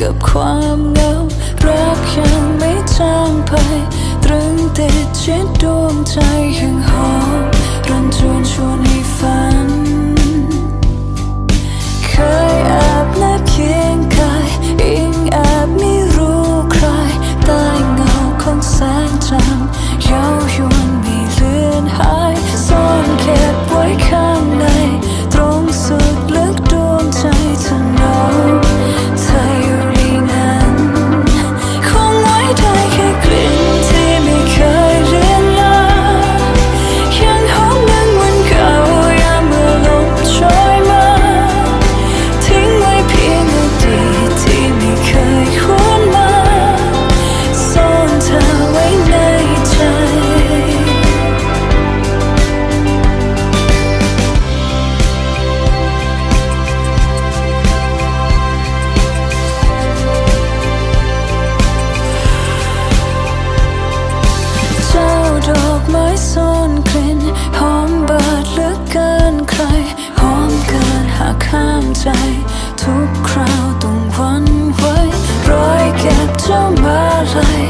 กับความเหงา รักยังไม่จางไป ตรึงติดชิดดวงใจยังหอมรันจวนชวนให้ฝัน เคยแอบและคิด 追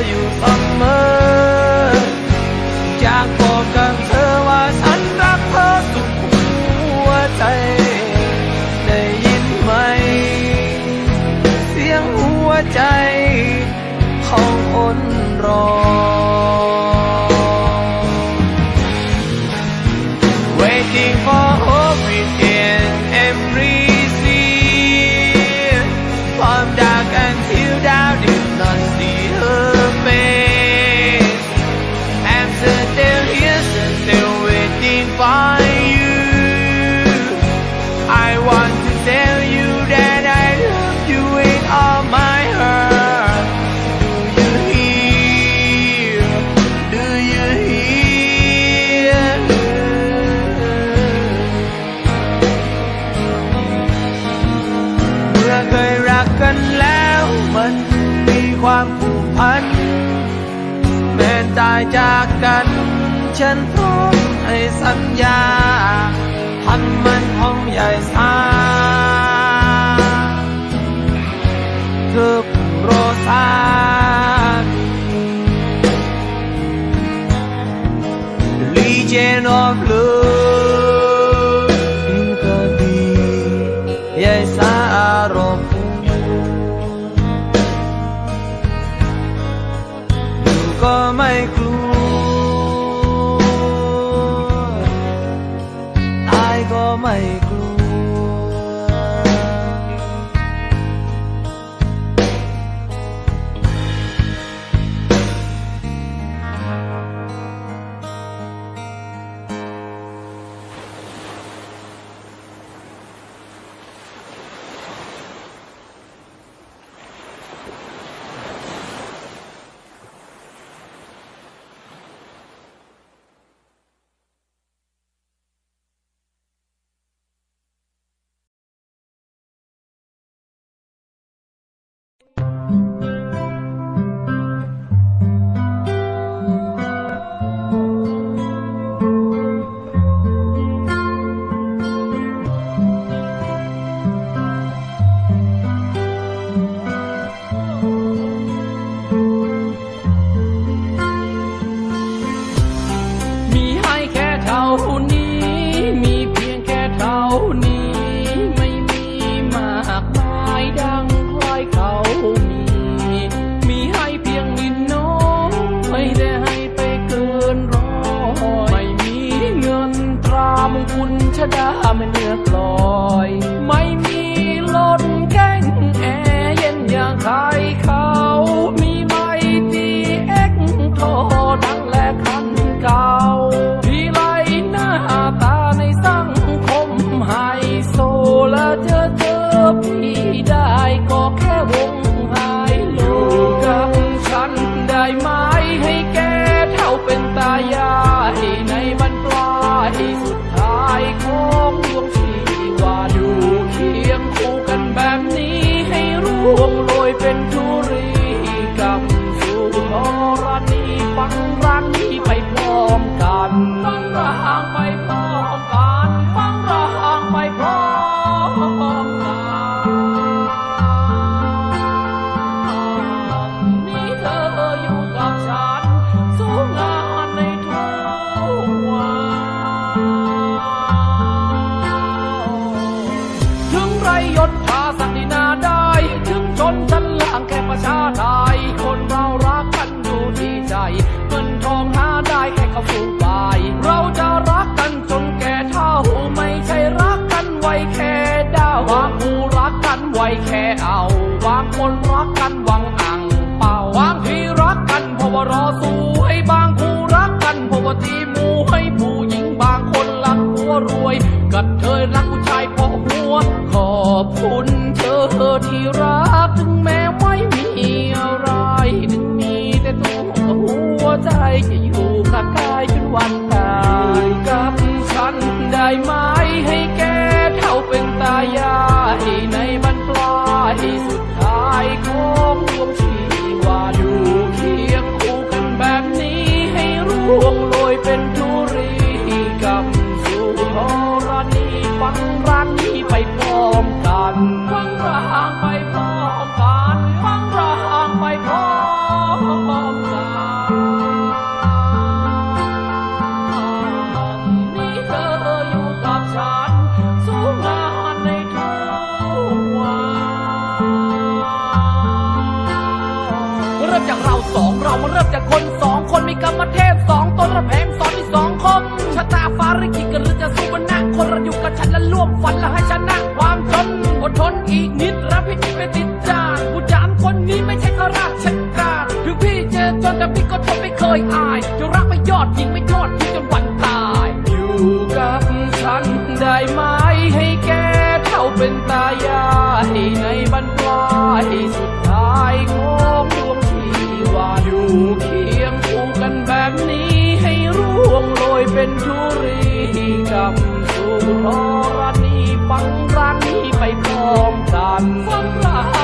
you are mine. พัน แม้ตายจากกัน ฉันพร้อมให้สัญญาทำมันห้องใหญ่ซาเธอโรสา ก็ไม่กลัว ตายก็ไม่ เงินทองหาได้แค่กระฟู ใจจะอยู่ข้างกายจนวัน กรรมเทพสองตนระแพงสอนมีสองคมชะตาฟ้าริกิกันหรือจะสู้กันนะคนเราอยู่กับฉันและร่วมฝันและให้ชนะความจนอดทนอีกนิดรับให้จิตไปติดจานผู้จานคนนี้ไม่ใช่ข้าราชการถึงพี่เจอจนแต่พี่ก็ทนไม่เคยอายจะรักไม่ยอดยิงไม่ทอดทิ้งจนวันตายอยู่กับฉันได้ไหมให้แกเท่าเป็นตายายในบรรปลายสุดท้ายของดวงชีวาอยู่เคีย เป็นธุรีกับสุธรณีฟังรันนี้ไปพร้อมกันฟังรา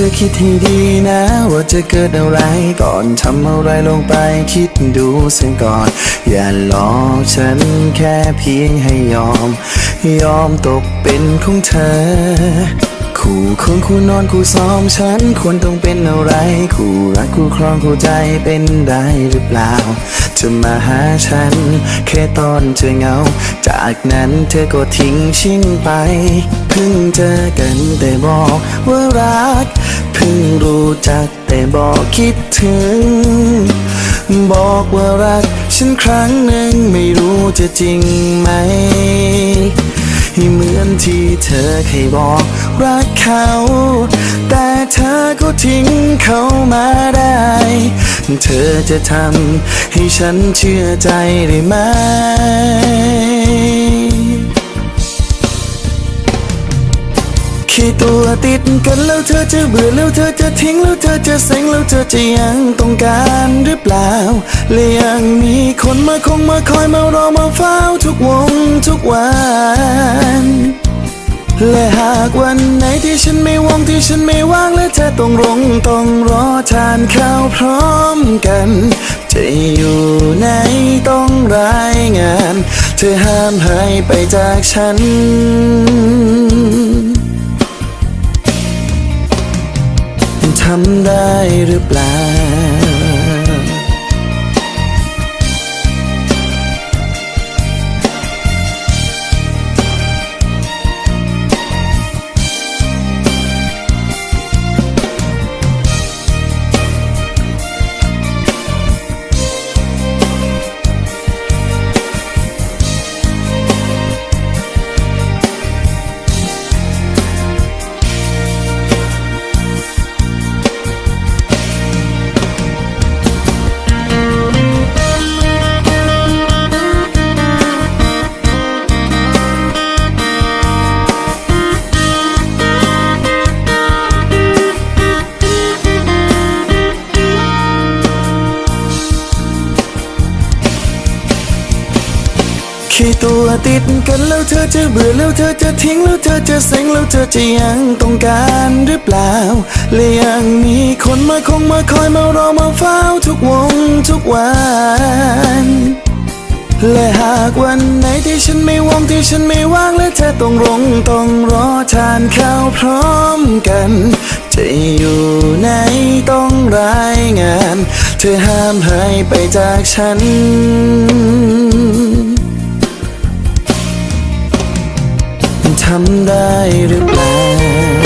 ธอคิดให้ดีนะ ว่าจะเกิดอะไรก่อนทำอะไรลงไปคิดดูเสียก่อน อย่าหลอกฉันแค่เพียงให้ยอม ยอมตกเป็นของเธอ คู่คนคู่นอนคู่ซ้อมฉันควรต้องเป็นอะไร คู่รักคู่ครองคู่ใจเป็นได้หรือเปล่าจะมาหาฉัน แค่ตอนเธอเหงา จากนั้นเธอก็ทิ้งชิ่งไป เพิ่งเจอกันแต่บอกว่ารัก เพิ่งรู้จักแต่บอกคิดถึง บอกว่ารัก ฉันครั้งหนึ่งไม่รู้จะจริงไหม เหมือนที่เธอเคยบอกรักเขา แต่เธอก็ทิ้งเขามาได้ เธอจะทำให้ฉันเชื่อใจได้ไหม ขี้ตัวติดกันแล้วเธอจะเบื่อแล้วเธอจะทิ้งแล้วเธอจะเซ็งแล้วเธอจะยังต้องการหรือเปล่าและยังมีคนมาคงมาคอยมารอมาเฝ้าทุกวงทุกวันและหากวันไหนที่ฉันไม่ว่างที่ฉันไม่ว่างและเธอต้องรงต้องรอทานข้าวพร้อมกัน จะอยู่ไหนต้องรายงาน เธอห้ามหายไปจากฉัน ทำได้หรือเปล่า ขี้ตัวติดกันแล้วเธอจะเบื่อแล้วเธอจะทิ้งแล้วเธอจะเซ็งแล้วเธอจะยังต้องการหรือเปล่าและยังมีคนมาคงมาคอยมารอมาเฝ้าทุกวงทุกวัน และหากวันไหนที่ฉันไม่ว่างที่ฉันไม่ว่างและเธอต้องรงต้องรอทานข้าวพร้อมกัน จะอยู่ไหนต้องรายงาน เธอห้ามหายไปจากฉัน ทำได้หรือเปล่า